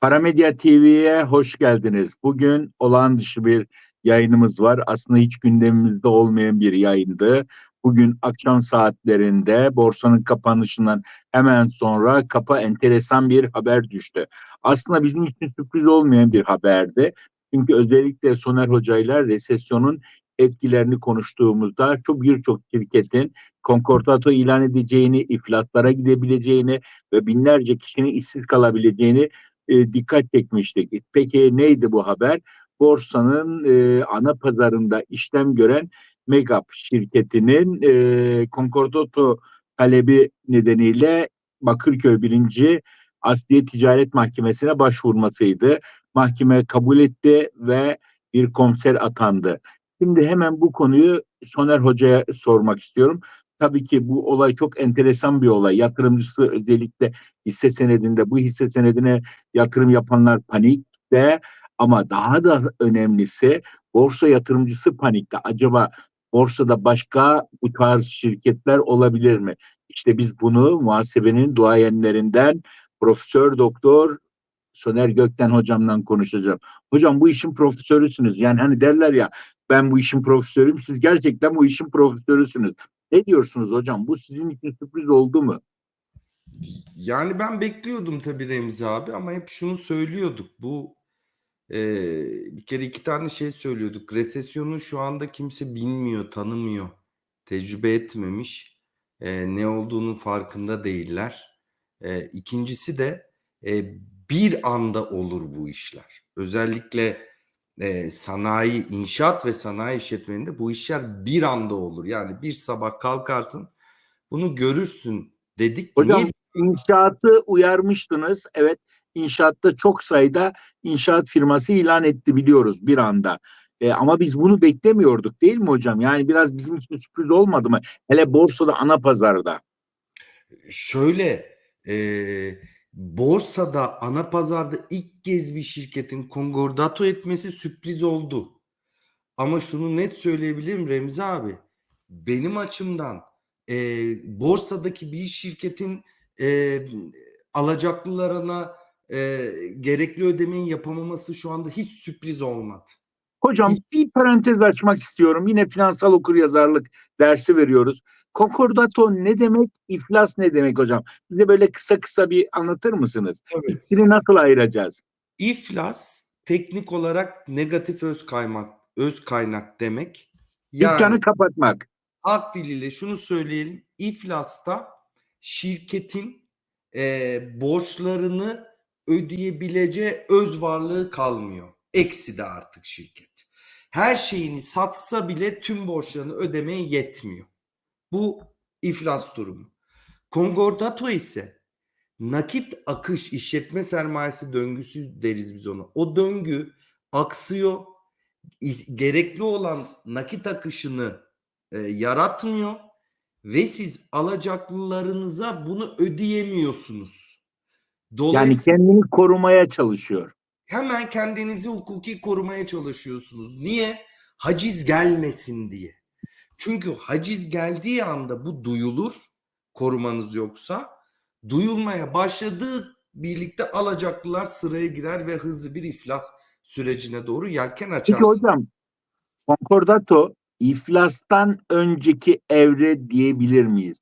Paramedya TV'ye hoş geldiniz. Bugün olağan dışı bir yayınımız var. Aslında hiç gündemimizde olmayan bir yayındı. Bugün akşam saatlerinde borsanın kapanışından hemen sonra kapa enteresan bir haber düştü. Aslında bizim için sürpriz olmayan bir haberdi. Çünkü özellikle Soner Hoca ile resesyonun etkilerini konuştuğumuzda çok birçok şirketin konkordato ilan edeceğini, iflaslara gidebileceğini ve binlerce kişinin işsiz kalabileceğini e, dikkat çekmiştik. Peki neydi bu haber? Borsanın e, ana pazarında işlem gören Megap şirketinin e, konkordato talebi nedeniyle Bakırköy 1. Asliye Ticaret Mahkemesi'ne başvurmasıydı. Mahkeme kabul etti ve bir komiser atandı. Şimdi hemen bu konuyu Soner Hoca'ya sormak istiyorum. Tabii ki bu olay çok enteresan bir olay. Yatırımcısı özellikle hisse senedinde bu hisse senedine yatırım yapanlar panikte ama daha da önemlisi borsa yatırımcısı panikte. Acaba borsada başka bu tarz şirketler olabilir mi? İşte biz bunu muhasebenin duayenlerinden Profesör Doktor Soner Gökten hocamdan konuşacağım. Hocam bu işin profesörüsünüz. Yani hani derler ya ben bu işin profesörüyüm. Siz gerçekten bu işin profesörüsünüz. Ne diyorsunuz hocam? Bu sizin için sürpriz oldu mu? Yani ben bekliyordum tabii Remzi abi ama hep şunu söylüyorduk. Bu e, bir kere iki tane şey söylüyorduk. Resesyonu şu anda kimse bilmiyor, tanımıyor, tecrübe etmemiş. E, ne olduğunun farkında değiller. E, ikincisi de e, bir anda olur bu işler. Özellikle e, sanayi, inşaat ve sanayi işletmelerinde bu işler bir anda olur. Yani bir sabah kalkarsın bunu görürsün dedik. Hocam Niye? inşaatı uyarmıştınız. Evet inşaatta çok sayıda inşaat firması ilan etti biliyoruz bir anda. E, ama biz bunu beklemiyorduk değil mi hocam? Yani biraz bizim için sürpriz olmadı mı? Hele borsada ana pazarda. Şöyle e, borsada ana pazarda ilk kez bir şirketin konkordato etmesi sürpriz oldu. Ama şunu net söyleyebilirim Remzi abi. Benim açımdan e, borsadaki bir şirketin e, alacaklılarına e, gerekli ödemeyi yapamaması şu anda hiç sürpriz olmadı. Hocam Hiç- bir parantez açmak istiyorum. Yine finansal okuryazarlık dersi veriyoruz. Konkordato ne demek? İflas ne demek hocam? Bize böyle kısa kısa bir anlatır mısınız? Tabii. İkisini nasıl ayıracağız? İflas teknik olarak negatif öz kaynak, öz kaynak demek. Yani Dükkanı kapatmak. halk diliyle şunu söyleyelim. İflasta şirketin e, borçlarını ödeyebileceği öz varlığı kalmıyor. Eksi de artık şirket. Her şeyini satsa bile tüm borçlarını ödemeye yetmiyor. Bu iflas durumu. Konkordato ise nakit akış işletme sermayesi döngüsü deriz biz ona. O döngü aksıyor. Gerekli olan nakit akışını e, yaratmıyor ve siz alacaklılarınıza bunu ödeyemiyorsunuz. Yani Dolayısıyla kendini korumaya çalışıyor. hemen kendinizi hukuki korumaya çalışıyorsunuz. Niye? Haciz gelmesin diye. Çünkü haciz geldiği anda bu duyulur korumanız yoksa. Duyulmaya başladığı birlikte alacaklılar sıraya girer ve hızlı bir iflas sürecine doğru yelken Peki açarsın. hocam konkordato iflastan önceki evre diyebilir miyiz?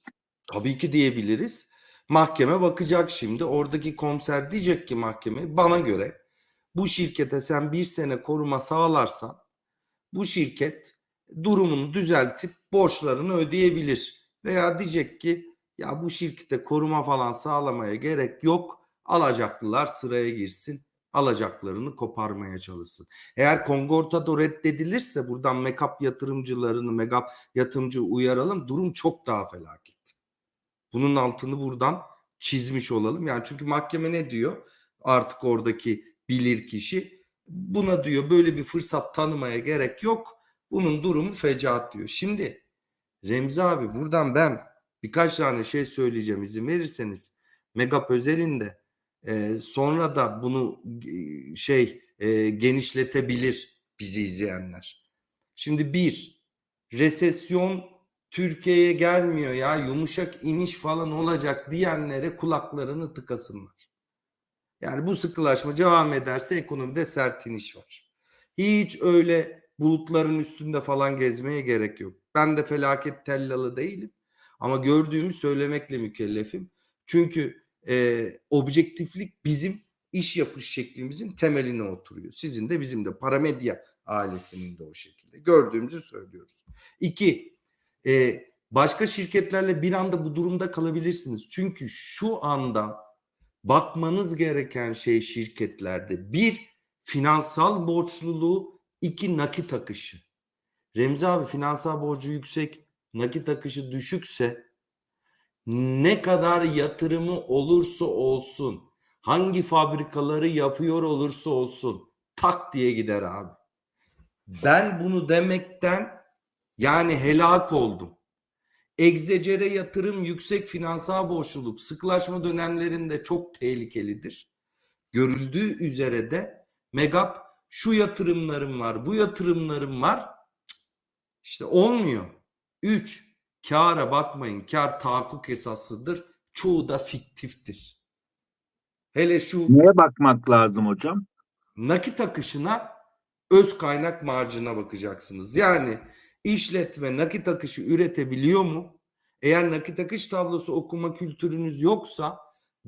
Tabii ki diyebiliriz. Mahkeme bakacak şimdi. Oradaki komiser diyecek ki mahkeme bana göre bu şirkete sen bir sene koruma sağlarsan bu şirket durumunu düzeltip borçlarını ödeyebilir. Veya diyecek ki ya bu şirkete koruma falan sağlamaya gerek yok. Alacaklılar sıraya girsin. Alacaklarını koparmaya çalışsın. Eğer konkordato reddedilirse buradan Megap yatırımcılarını, Megap yatırımcı uyaralım. Durum çok daha felaket. Bunun altını buradan çizmiş olalım. Yani çünkü mahkeme ne diyor? Artık oradaki bilir kişi buna diyor böyle bir fırsat tanımaya gerek yok. Bunun durumu fecaat diyor. Şimdi Remzi abi buradan ben birkaç tane şey söyleyeceğim izin verirseniz. Megap özelinde e, sonra da bunu e, şey e, genişletebilir bizi izleyenler. Şimdi bir resesyon Türkiye'ye gelmiyor ya yumuşak iniş falan olacak diyenlere kulaklarını tıkasınlar. Yani bu sıkılaşma devam ederse ekonomide sert iniş var. Hiç öyle bulutların üstünde falan gezmeye gerek yok. Ben de felaket tellalı değilim. Ama gördüğümü söylemekle mükellefim. Çünkü e, objektiflik bizim iş yapış şeklimizin temeline oturuyor. Sizin de bizim de paramedya ailesinin de o şekilde. Gördüğümüzü söylüyoruz. İki, e, başka şirketlerle bir anda bu durumda kalabilirsiniz. Çünkü şu anda bakmanız gereken şey şirketlerde bir finansal borçluluğu, iki nakit akışı. Remzi abi finansal borcu yüksek, nakit akışı düşükse ne kadar yatırımı olursa olsun, hangi fabrikaları yapıyor olursa olsun tak diye gider abi. Ben bunu demekten yani helak oldum. Egzecere yatırım yüksek finansal borçluluk sıklaşma dönemlerinde çok tehlikelidir. Görüldüğü üzere de Megap şu yatırımlarım var, bu yatırımlarım var. İşte olmuyor. 3. Kâra bakmayın. Kar tahakkuk esaslıdır. Çoğu da fiktiftir. Hele şu Neye bakmak lazım hocam? nakit akışına öz kaynak marjına bakacaksınız. Yani işletme nakit akışı üretebiliyor mu? Eğer nakit akış tablosu okuma kültürünüz yoksa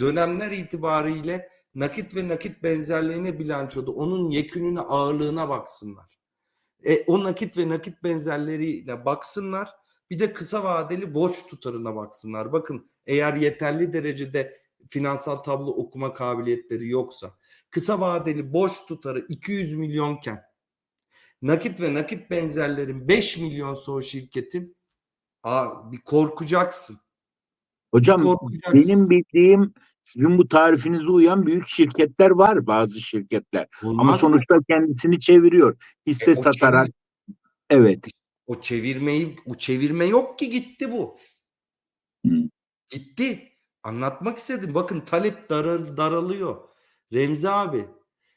dönemler itibariyle nakit ve nakit benzerliğine bilançoda onun yekününe ağırlığına baksınlar. E, o nakit ve nakit benzerleriyle baksınlar. Bir de kısa vadeli borç tutarına baksınlar. Bakın eğer yeterli derecede finansal tablo okuma kabiliyetleri yoksa kısa vadeli borç tutarı 200 milyonken nakit ve nakit benzerlerin 5 milyon o şirketin aa, bir korkacaksın. Hocam korkacaksın. benim bildiğim sizin bu tarifinize uyan büyük şirketler var bazı şirketler. Ama Olmaz mı? sonuçta kendisini çeviriyor. Hisse E, satarak. çevir- Evet. O çevirmeyi o çevirme yok ki gitti bu. Hı. Gitti. Anlatmak istedim. Bakın talep daral, daralıyor. Remzi abi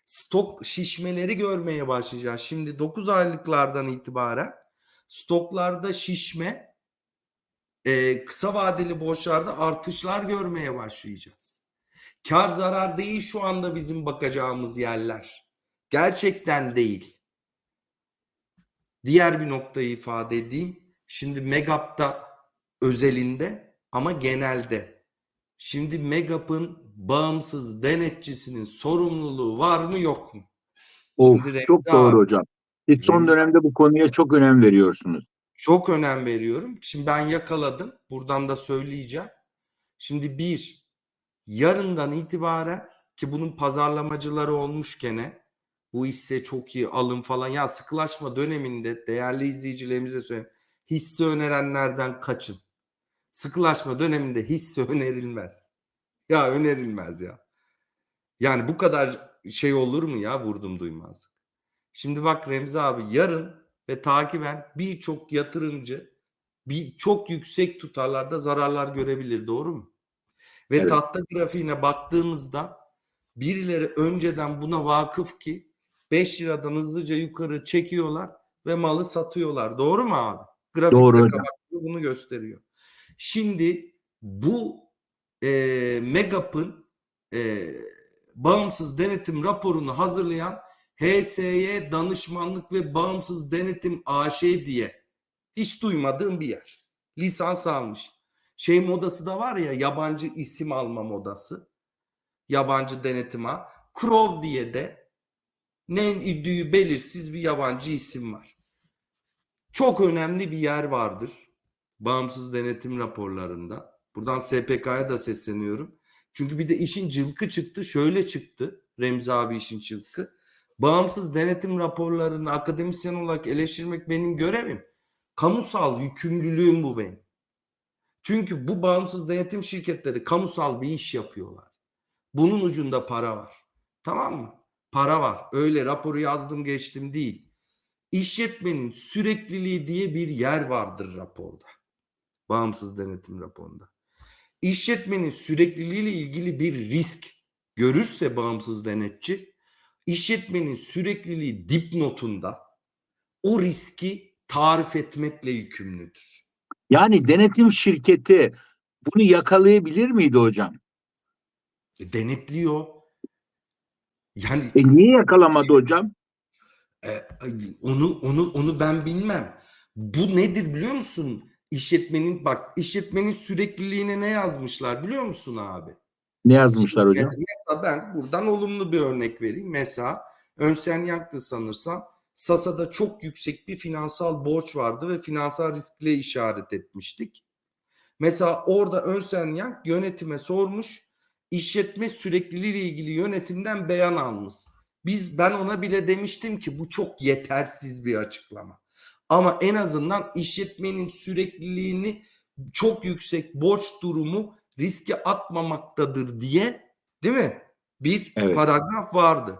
stok şişmeleri görmeye başlayacağız. Şimdi 9 aylıklardan itibaren stoklarda şişme e, kısa vadeli borçlarda artışlar görmeye başlayacağız. Kar zarar değil şu anda bizim bakacağımız yerler. Gerçekten değil. Diğer bir noktayı ifade edeyim. Şimdi Megap'ta özelinde ama genelde. Şimdi Megap'ın bağımsız denetçisinin sorumluluğu var mı yok mu? Of, Şimdi Remzi çok doğru abi- hocam. Siz son dönemde bu konuya çok önem veriyorsunuz. Çok önem veriyorum. Şimdi ben yakaladım. Buradan da söyleyeceğim. Şimdi bir, yarından itibaren ki bunun pazarlamacıları olmuş gene. Bu hisse çok iyi alın falan. Ya sıkılaşma döneminde değerli izleyicilerimize söyleyeyim. Hisse önerenlerden kaçın. Sıkılaşma döneminde hisse önerilmez. Ya önerilmez ya. Yani bu kadar şey olur mu ya vurdum duymazlık. Şimdi bak Remzi abi yarın ve takiben birçok yatırımcı bir çok yüksek tutarlarda zararlar görebilir doğru mu? Ve Evet. tahta grafiğine baktığımızda birileri önceden buna vakıf ki 5 liradan hızlıca yukarı çekiyorlar ve malı satıyorlar. Doğru mu abi? Grafikte Doğru bunu gösteriyor. Şimdi bu e, Megap'ın e, bağımsız denetim raporunu hazırlayan HSY Danışmanlık ve Bağımsız Denetim AŞ diye hiç duymadığım bir yer. Lisans almış. Şey modası da var ya yabancı isim alma modası. Yabancı denetim ha. Crow diye de ne idüğü belirsiz bir yabancı isim var. Çok önemli bir yer vardır. Bağımsız denetim raporlarında. Buradan SPK'ya da sesleniyorum. Çünkü bir de işin cılkı çıktı. Şöyle çıktı. Remzi abi işin cılkı. Bağımsız denetim raporlarını akademisyen olarak eleştirmek benim görevim. Kamusal yükümlülüğüm bu benim. Çünkü bu bağımsız denetim şirketleri kamusal bir iş yapıyorlar. Bunun ucunda para var. Tamam mı? Para var. Öyle raporu yazdım geçtim değil. İşletmenin sürekliliği diye bir yer vardır raporda. Bağımsız denetim raporunda. İşletmenin sürekliliği ile ilgili bir risk görürse bağımsız denetçi, işletmenin sürekliliği dipnotunda o riski tarif etmekle yükümlüdür. Yani denetim şirketi bunu yakalayabilir miydi hocam? E, denetliyor. Yani E niye yakalamadı hocam? e, onu onu onu ben bilmem. Bu nedir biliyor musun? İşletmenin bak işletmenin sürekliliğine ne yazmışlar biliyor musun abi? Ne yazmışlar hocam? Mes- Mesela ben buradan olumlu bir örnek vereyim. Mesela Önsen Young'tı sanırsam. Sasa'da çok yüksek bir finansal borç vardı ve finansal riskle işaret etmiştik. Mesela orada Önsen Young yönetime sormuş. işletme sürekliliği ile ilgili yönetimden beyan almış. Biz ben ona bile demiştim ki bu çok yetersiz bir açıklama. Ama en azından işletmenin sürekliliğini çok yüksek borç durumu riske atmamaktadır diye değil mi? Bir Evet. paragraf vardı.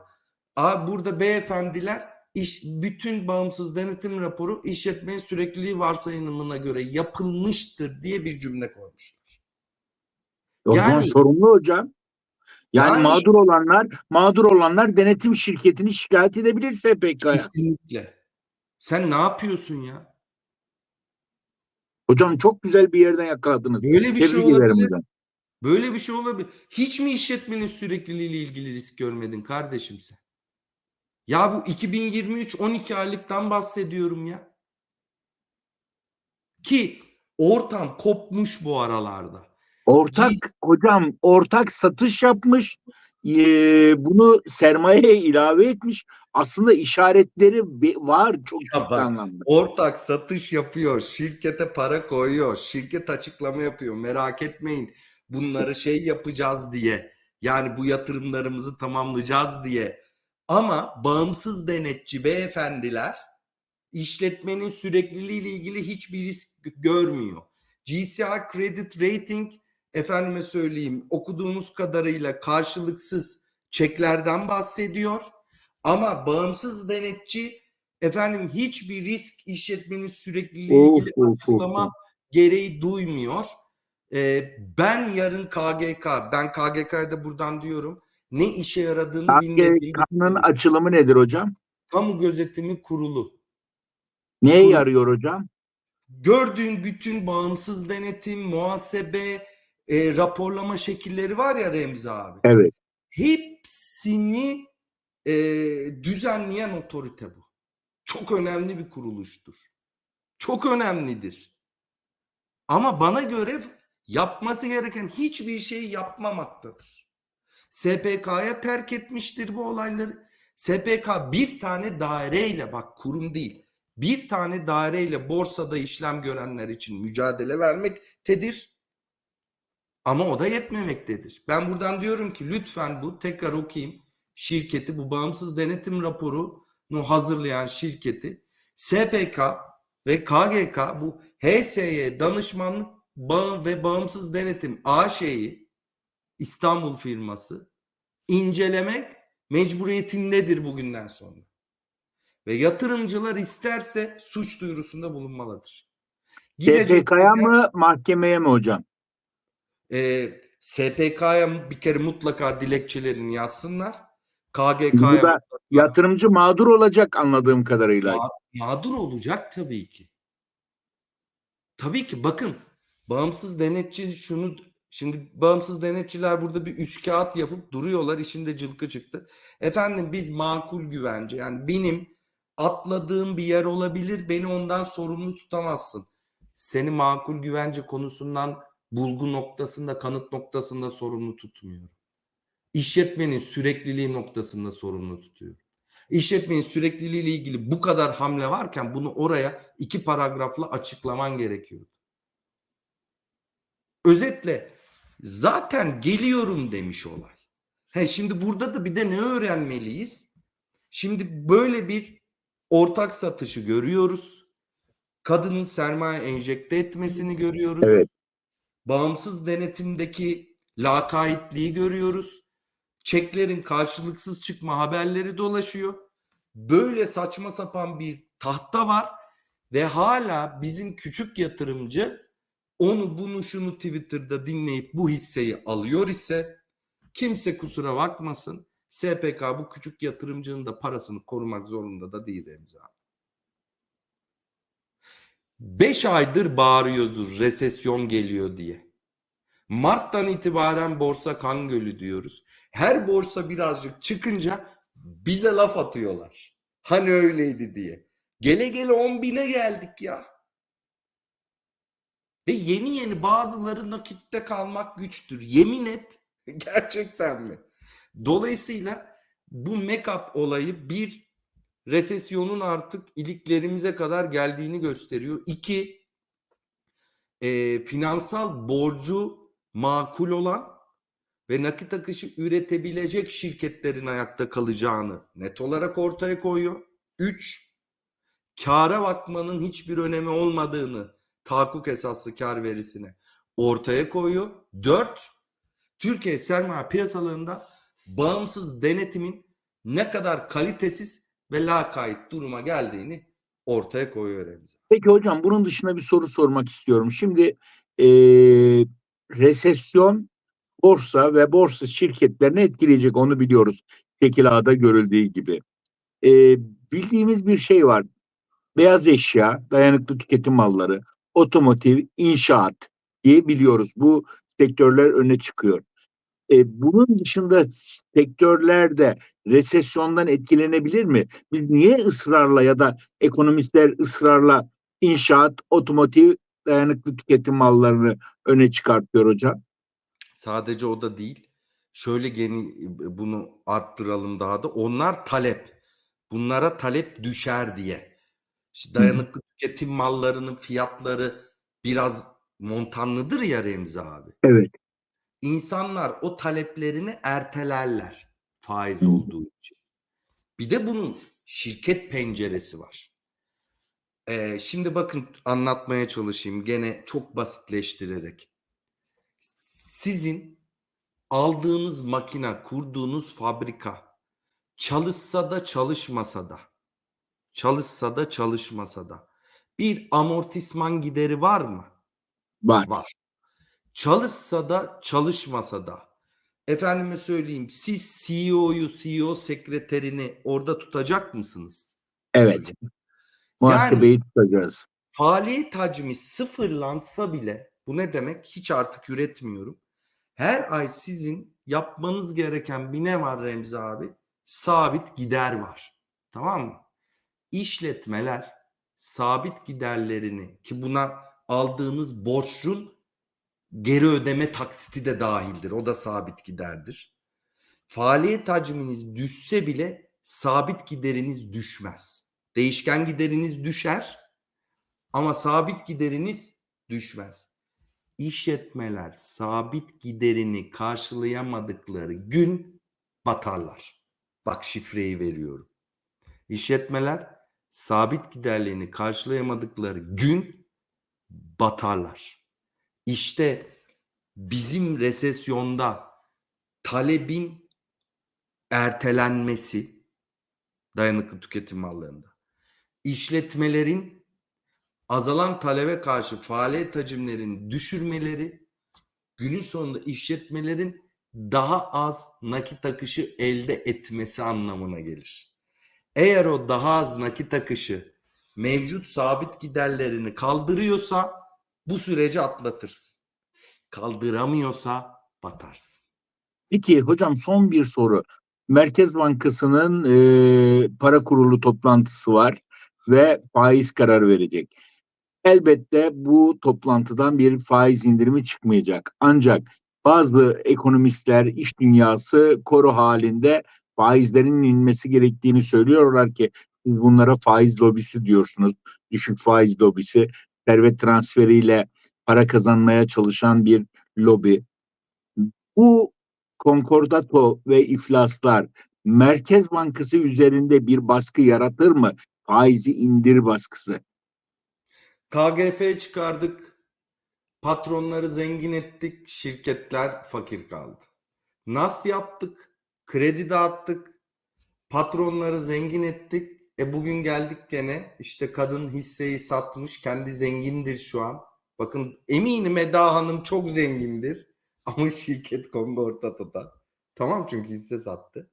Abi burada beyefendiler iş, bütün bağımsız denetim raporu işletmenin sürekliliği varsayımına göre yapılmıştır diye bir cümle koymuşlar. O zaman Yani- sorumlu hocam. Yani, Yani- mağdur olanlar, mağdur olanlar denetim şirketini şikayet edebilir SPK'ya. Kesinlikle. Sen ne yapıyorsun ya? Hocam çok güzel bir yerden yakaladınız. Böyle bir Tebrik şey olabilir. hocam. Böyle bir şey olabilir. Hiç mi işletmenin sürekliliği ile ilgili risk görmedin kardeşim sen? Ya bu 2023 12 aylıktan bahsediyorum ya. Ki ortam kopmuş bu aralarda. Ortak hocam ortak satış yapmış. Ee, bunu sermayeye ilave etmiş. Aslında işaretleri var çok ciddi anlamda. Ortak satış yapıyor, şirkete para koyuyor, şirket açıklama yapıyor. Merak etmeyin bunları şey yapacağız diye. Yani bu yatırımlarımızı tamamlayacağız diye. Ama bağımsız denetçi beyefendiler işletmenin sürekliliği ile ilgili hiçbir risk görmüyor. GCI Credit Rating efendime söyleyeyim okuduğumuz kadarıyla karşılıksız çeklerden bahsediyor. Ama bağımsız denetçi efendim hiçbir risk işletmenin sürekliliği ile ilgili of, açıklama of. gereği duymuyor. Ee, ben yarın KGK, ben KGK'ya da buradan diyorum ne işe yaradığını bilmediğim KGK'nın açılımı nedir hocam? kamu gözetimi kurulu. Neye Kurulu. yarıyor hocam? Gördüğün bütün bağımsız denetim, muhasebe, e, raporlama şekilleri var ya Remzi abi. Evet. Hepsini e, düzenleyen otorite bu. Çok önemli bir kuruluştur. Çok önemlidir. Ama bana göre yapması gereken hiçbir şeyi yapmamaktadır. SPK'ya terk etmiştir bu olayları. SPK bir tane daireyle bak kurum değil. Bir tane daireyle borsada işlem görenler için mücadele vermektedir. Ama o da yetmemektedir. Ben buradan diyorum ki lütfen bu tekrar okuyayım. Şirketi bu bağımsız denetim raporunu hazırlayan şirketi SPK ve KGK bu HSY danışmanlık bağ ve bağımsız denetim AŞ'yi İstanbul firması incelemek mecburiyetindedir bugünden sonra. Ve yatırımcılar isterse suç duyurusunda bulunmalıdır. SPK'ya mı mahkemeye mi hocam? E, SPK'ya bir kere mutlaka dilekçelerini yazsınlar. KGK'ya yatırımcı mağdur olacak anladığım kadarıyla. Ma- mağdur olacak tabii ki. Tabii ki bakın bağımsız denetçi şunu şimdi bağımsız denetçiler burada bir üç kağıt yapıp duruyorlar işinde cılkı çıktı. Efendim biz makul güvence yani benim atladığım bir yer olabilir beni ondan sorumlu tutamazsın. Seni makul güvence konusundan bulgu noktasında kanıt noktasında sorumlu tutmuyorum. İşletmenin sürekliliği noktasında sorumlu tutuyorum. İşletmenin sürekliliği ile ilgili bu kadar hamle varken bunu oraya iki paragrafla açıklaman gerekiyordu. Özetle zaten geliyorum demiş olay. He, şimdi burada da bir de ne öğrenmeliyiz? Şimdi böyle bir ortak satışı görüyoruz. Kadının sermaye enjekte etmesini görüyoruz. Evet. Bağımsız denetimdeki lakaytliği görüyoruz. Çeklerin karşılıksız çıkma haberleri dolaşıyor. Böyle saçma sapan bir tahta var ve hala bizim küçük yatırımcı onu bunu şunu Twitter'da dinleyip bu hisseyi alıyor ise kimse kusura bakmasın. SPK bu küçük yatırımcının da parasını korumak zorunda da değil Remzi abi. 5 aydır bağırıyordur resesyon geliyor diye. Mart'tan itibaren borsa kan gölü diyoruz. Her borsa birazcık çıkınca bize laf atıyorlar. Hani öyleydi diye. Gele gele 10 bine geldik ya. Ve yeni yeni bazıları nakitte kalmak güçtür. Yemin et. Gerçekten mi? Dolayısıyla bu make-up olayı bir resesyonun artık iliklerimize kadar geldiğini gösteriyor. İki, e, finansal borcu makul olan ve nakit akışı üretebilecek şirketlerin ayakta kalacağını net olarak ortaya koyuyor. Üç, kâra bakmanın hiçbir önemi olmadığını tahakkuk esaslı kar verisine ortaya koyuyor. Dört, Türkiye sermaye piyasalarında bağımsız denetimin ne kadar kalitesiz ve lakayt duruma geldiğini ortaya koyuyor Remzi. Peki hocam bunun dışında bir soru sormak istiyorum. Şimdi eee resesyon borsa ve borsa şirketlerini etkileyecek onu biliyoruz. Şekil A'da görüldüğü gibi. Eee, bildiğimiz bir şey var. Beyaz eşya, dayanıklı tüketim malları, otomotiv, inşaat diye biliyoruz. Bu sektörler öne çıkıyor. E, bunun dışında sektörlerde resesyondan etkilenebilir mi? Biz niye ısrarla ya da ekonomistler ısrarla inşaat, otomotiv, dayanıklı tüketim mallarını öne çıkartıyor hocam? Sadece o da değil. Şöyle geni bunu arttıralım daha da. Onlar talep. Bunlara talep düşer diye. İşte dayanıklı tüketim mallarının fiyatları biraz montanlıdır ya Remzi abi. Evet. İnsanlar o taleplerini ertelerler faiz Hı. olduğu için. Bir de bunun şirket penceresi var. Ee, şimdi bakın anlatmaya çalışayım gene çok basitleştirerek. Sizin aldığınız makine, kurduğunuz fabrika çalışsa da çalışmasa da çalışsa da çalışmasa da bir amortisman gideri var mı? Var. Var. Çalışsa da çalışmasa da efendime söyleyeyim siz CEO'yu CEO sekreterini orada tutacak mısınız? Evet. Muhasebeyi tutacağız. Faaliyet hacmi sıfırlansa bile bu ne demek? Hiç artık üretmiyorum. Her ay sizin yapmanız gereken bir ne var Remzi abi? Sabit gider var. Tamam mı? İşletmeler sabit giderlerini ki buna aldığınız borcun geri ödeme taksiti de dahildir. O da sabit giderdir. Faaliyet hacminiz düşse bile sabit gideriniz düşmez. Değişken gideriniz düşer ama sabit gideriniz düşmez. İşletmeler sabit giderini karşılayamadıkları gün batarlar. Bak şifreyi veriyorum. İşletmeler sabit giderlerini karşılayamadıkları gün batarlar. İşte bizim resesyonda talebin ertelenmesi dayanıklı tüketim mallarında işletmelerin azalan talebe karşı faaliyet hacimlerini düşürmeleri günün sonunda işletmelerin daha az nakit akışı elde etmesi anlamına gelir. Eğer o daha az nakit akışı mevcut sabit giderlerini kaldırıyorsa bu süreci atlatırsın. Kaldıramıyorsa batarsın. Peki hocam son bir soru. Merkez Bankası'nın e, para kurulu toplantısı var ve faiz kararı verecek. Elbette bu toplantıdan bir faiz indirimi çıkmayacak. Ancak bazı ekonomistler, iş dünyası koro halinde faizlerin inmesi gerektiğini söylüyorlar ki siz bunlara faiz lobisi diyorsunuz. Düşük faiz lobisi, servet transferiyle para kazanmaya çalışan bir lobi. Bu konkordato ve iflaslar Merkez Bankası üzerinde bir baskı yaratır mı? Faizi indir baskısı. KGF çıkardık. Patronları zengin ettik. Şirketler fakir kaldı. Nas yaptık. Kredi dağıttık. Patronları zengin ettik. E bugün geldik gene işte kadın hisseyi satmış. Kendi zengindir şu an. Bakın eminim Eda Hanım çok zengindir. Ama şirket Kongortato'da. Tamam çünkü hisse sattı.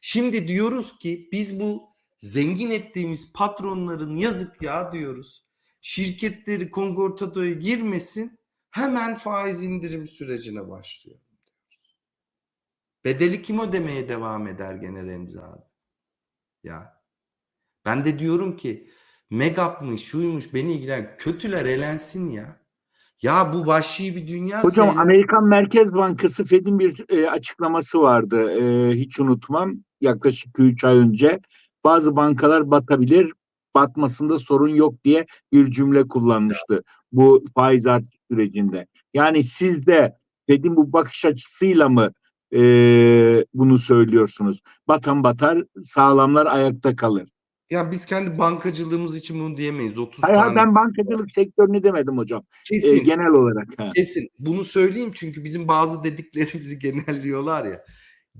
Şimdi diyoruz ki biz bu zengin ettiğimiz patronların yazık ya diyoruz. Şirketleri Kongortato'ya girmesin. hemen faiz indirim sürecine başlıyor. Bedeli kim ödemeye devam eder gene Remzi abi? Ya ben de diyorum ki Megap'mış şuymuş beni ilgilen kötüler elensin ya. Ya bu vahşi bir dünya. Hocam seyrelsin. Amerikan Merkez Bankası Fed'in bir e, açıklaması vardı. E, hiç unutmam. Yaklaşık 3 ay önce. Bazı bankalar batabilir, batmasında sorun yok diye bir cümle kullanmıştı. Bu faiz artış sürecinde. Yani siz de Fed'in bu bakış açısıyla mı e, bunu söylüyorsunuz? Batan batar, sağlamlar ayakta kalır. Ya biz kendi bankacılığımız için bunu diyemeyiz. 30 Hayır, hayır, tane ben bankacılık sektörünü demedim hocam. E, kesin. genel olarak. Ha. Kesin. Bunu söyleyeyim çünkü bizim bazı dediklerimizi genelliyorlar ya.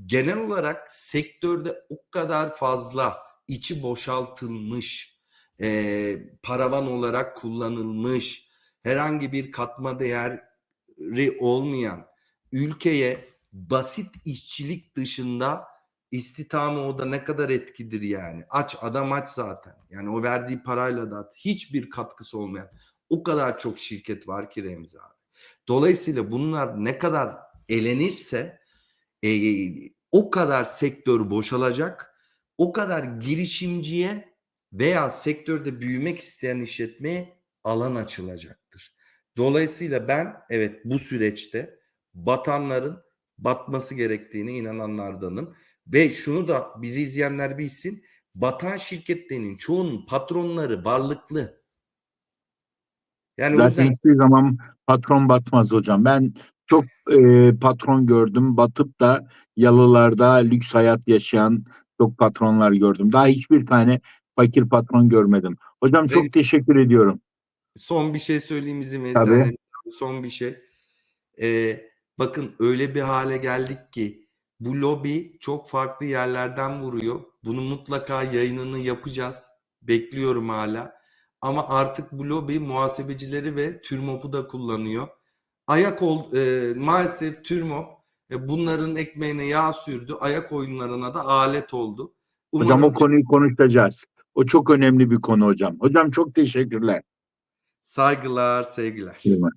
Genel olarak sektörde o kadar fazla içi boşaltılmış, eee, paravan olarak kullanılmış, herhangi bir katma değeri olmayan ülkeye basit işçilik dışında istihdamı o da ne kadar etkidir yani. Aç adam aç zaten. Yani o verdiği parayla da hiçbir katkısı olmayan o kadar çok şirket var ki Remzi abi. Dolayısıyla bunlar ne kadar elenirse e, o kadar sektör boşalacak, o kadar girişimciye veya sektörde büyümek isteyen işletmeye alan açılacaktır. Dolayısıyla ben evet bu süreçte batanların batması gerektiğine inananlardanım ve şunu da bizi izleyenler bilsin. Batan şirketlerin çoğunun patronları varlıklı. Yani Zaten yüzden hiçbir zaman patron batmaz hocam. Ben çok e, patron gördüm. Batıp da yalılarda lüks hayat yaşayan çok patronlar gördüm. Daha hiçbir tane fakir patron görmedim. Hocam çok Ve- teşekkür ediyorum. son bir şey söyleyeyim izin verirsen. Son bir şey. Ee, bakın öyle bir hale geldik ki bu lobi çok farklı yerlerden vuruyor. Bunu mutlaka yayınını yapacağız. Bekliyorum hala. Ama artık bu lobi muhasebecileri ve TÜRMOP'u da kullanıyor. Ayak ol, e, maalesef TÜRMOP e, bunların ekmeğine yağ sürdü. Ayak oyunlarına da alet oldu. Hocam o Umarım konuyu konuşacağız. O çok önemli bir konu hocam. Hocam çok teşekkürler. saygılar, sevgiler. Mi?